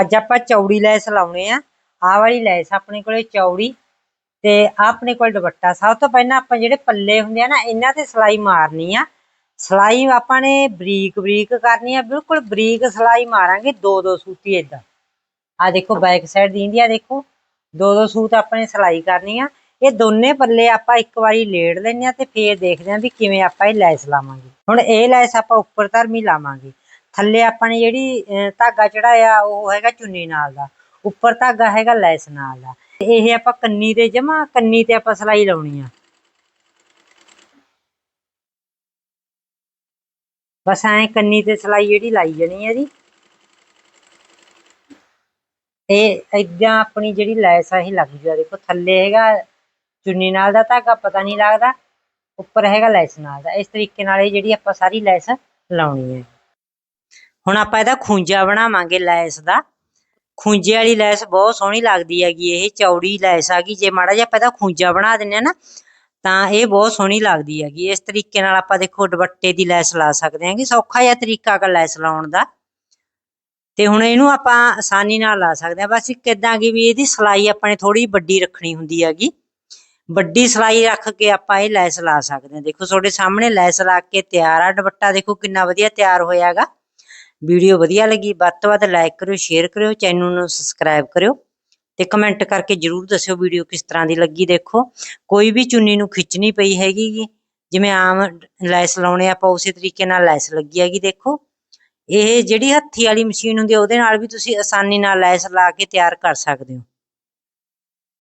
ਅੱਜ ਆਪਾਂ ਚੌੜੀ ਲੈਸ ਲਾਉਣੇ ਆ। ਆਹ ਵਾਲੀ ਲੈਸ ਆਪਣੇ ਕੋਲੇ ਚੌੜੀ ਤੇ ਆਹ ਆਪਣੇ ਕੋਲ ਦੁਪੱਟਾ। ਸਭ ਤੋਂ ਪਹਿਲਾਂ ਆਪਾਂ ਜਿਹੜੇ ਪੱਲੇ ਹੁੰਦੇ ਆ ਨਾ, ਇਹਨਾਂ ਤੇ ਸਲਾਈ ਮਾਰਨੀ ਆ। ਸਲਾਈ ਆਪਾਂ ਨੇ ਬਰੀਕ ਬਰੀਕ ਕਰਨੀ ਆ, ਬਿਲਕੁਲ ਬਰੀਕ ਸਲਾਈ ਮਾਰਾਂਗੇ ਦੋ ਦੋ ਸੂਤੀ ਏਦਾਂ। ਆ ਦੇਖੋ ਬੈਕ ਸਾਈਡ ਦੀ ਆ, ਦੇਖੋ। ਦੋ ਦੋ ਸੂਤ ਆਪਾਂ ਨੇ ਸਲਾਈ ਕਰਨੀ ਆ। ਇਹ ਦੋਨੇ ਪੱਲੇ ਆਪਾਂ ਇੱਕ ਵਾਰੀ ਲੇੜ ਲੈਣੇ ਆ ਤੇ ਫੇਰ ਦੇਖਦੇ ਆ ਵੀ ਕਿਵੇਂ ਆਪਾਂ ਇਹ ਲੈਸ ਲਾਵਾਂਗੇ। ਹੁਣ ਇਹ ਲੈਸ ਆਪਾਂ ਉੱਪਰ ਧਰਮੀ ਲਾਵਾਂਗੇ। ਥੱਲੇ ਆਪਾਂ ਨੇ ਜਿਹੜੀ ਅਹ, ਧਾਗਾ ਚੜਾਇਆ ਉਹ ਹੈਗਾ ਚੁੰਨੀ ਨਾਲ ਦਾ। ਉੱਪਰ ਧਾਗਾ ਹੈਗਾ ਲੈਸ ਨਾਲ ਦਾ। ਤੇ ਇਹ ਆਪਾਂ ਕੰਨੀ ਤੇ ਜਮਾ ਕੰਨੀ ਤੇ ਆਪਾਂ ਸਲਾਈ ਲਾਉਣੀ ਆ। ਬਸ ਐਂ ਕੰਨੀ ਤੇ ਸਲਾਈ ਜਿਹੜੀ ਲਾਈ ਜਾਣੀ ਹੈ ਜੀ। ਇਹ ਏਦਾਂ ਆਪਣੀ ਜਿਹੜੀ ਲੈਸ ਆ ਇਹ ਲੱਗ ਜੂਗਾ ਦੇਖੋ ਥੱਲੇ ਹੈਗਾ ਚੁੰਨੀ ਨਾਲ ਦਾ ਧਾਗਾ ਪਤਾ ਨਹੀਂ ਲੱਗਦਾ। ਉੱਪਰ ਹੈਗਾ ਲੈਸ ਨਾਲ ਦਾ। ਇਸ ਤਰੀਕੇ ਨਾਲ ਇਹ ਜਿਹੜੀ ਆਪਾਂ ਸਾਰੀ ਲੈਸ ਲਾਉਣੀ ਹੈ ਹੁਣ ਆਪਾਂ ਇਹਦਾ ਖੂੰਜਾ ਬਣਾਵਾਂਗੇ ਲੈਸ ਦਾ। ਖੂੰਜੇ ਵਾਲੀ ਲੈਸ ਬਹੁਤ ਸੋਹਣੀ ਲੱਗਦੀ ਹੈਗੀ, ਇਹ ਚੌੜੀ ਲੈਸ ਆ ਜੇ ਮਾੜਾ ਜਿਹਾ ਆਪਾਂ ਇਹਦਾ ਖੂੰਜਾ ਬਣਾ ਦਿੰਨੇ ਆ ਨਾ, ਤਾਂ ਇਹ ਬਹੁਤ ਸੋਹਣੀ ਲੱਗਦੀ ਹੈਗੀ। ਇਸ ਤਰੀਕੇ ਨਾਲ ਆਪਾਂ ਦੇਖੋ ਦੁਪੱਟੇ ਦੀ ਲੈਸ ਲਾ ਸਕਦੇ ਹਾਂ ਕਿ ਸੌਖਾ ਜਿਹਾ ਤਰੀਕਾ ਹੈਗਾ ਲੈਸ ਲਾਉਣ ਦਾ। ਤੇ ਹੁਣ ਇਹਨੂੰ ਆਪਾਂ ਆਸਾਨੀ ਨਾਲ ਲਾ ਸਕਦੇ ਹਾਂ। ਬਸ ਇੱਕ ਇਦਾਂ ਕਿ ਵੀ ਇਹਦੀ ਸਲਾਈ ਆਪਾਂ ਨੇ ਥੋੜੀ ਵੱਡੀ ਰੱਖਣੀ ਹੁੰਦੀ ਹੈਗੀ। ਵੱਡੀ ਸਲਾਈ ਰੱਖ ਕੇ ਆਪਾਂ ਇਹ ਲੈਸ ਲਾ ਸਕਦੇ ਹਾਂ। ਦੇਖੋ ਤੁਹਾਡੇ ਸਾਹਮਣੇ ਲੈਸ ਲਾ ਕੇ ਤਿਆਰ ਆ। ਦੁਪੱਟਾ ਦੇਖੋ ਕਿੰਨਾ ਵਧੀਆ ਤਿਆਰ ਹੋਇਆਗਾ ਵੀਡੀਓ ਵਧੀਆ ਲੱਗੀ, ਵੱਧ ਤੋਂ ਵੱਧ ਲਾਈਕ ਕਰਿਓ ਸ਼ੇਅਰ ਕਰਿਓ ਚੈਨਲ ਨੂੰ ਸਬਸਕ੍ਰਾਈਬ ਕਰਿਓ ਤੇ ਕਮੈਂਟ ਕਰਕੇ ਜਰੂਰ ਦੱਸਿਓ ਵੀਡੀਓ ਕਿਸ ਤਰ੍ਹਾਂ ਦੀ ਲੱਗੀ, ਦੇਖੋ। ਕੋਈ ਵੀ ਚੁੰਨੀ ਨੂੰ ਖਿੱਚਣੀ ਪਈ ਹੈਗੀ ਜਿਵੇਂ ਆਮ ਲੈਸ ਲਾਉਣੇ ਆਪਾਂ ਉਸੇ ਤਰੀਕੇ ਨਾਲ ਲੈਸ ਲੱਗੀ ਹੈਗੀ, ਦੇਖੋ। ਇਹ ਜਿਹੜੀ ਹੱਥੀ ਵਾਲੀ ਮਸ਼ੀਨ ਹੁੰਦੀ ਹੈ ਉਹਦੇ ਨਾਲ ਵੀ ਤੁਸੀਂ ਆਸਾਨੀ ਨਾਲ ਲੈਸ ਲਾ ਕੇ ਤਿਆਰ ਕਰ ਸਕਦੇ ਹੋ।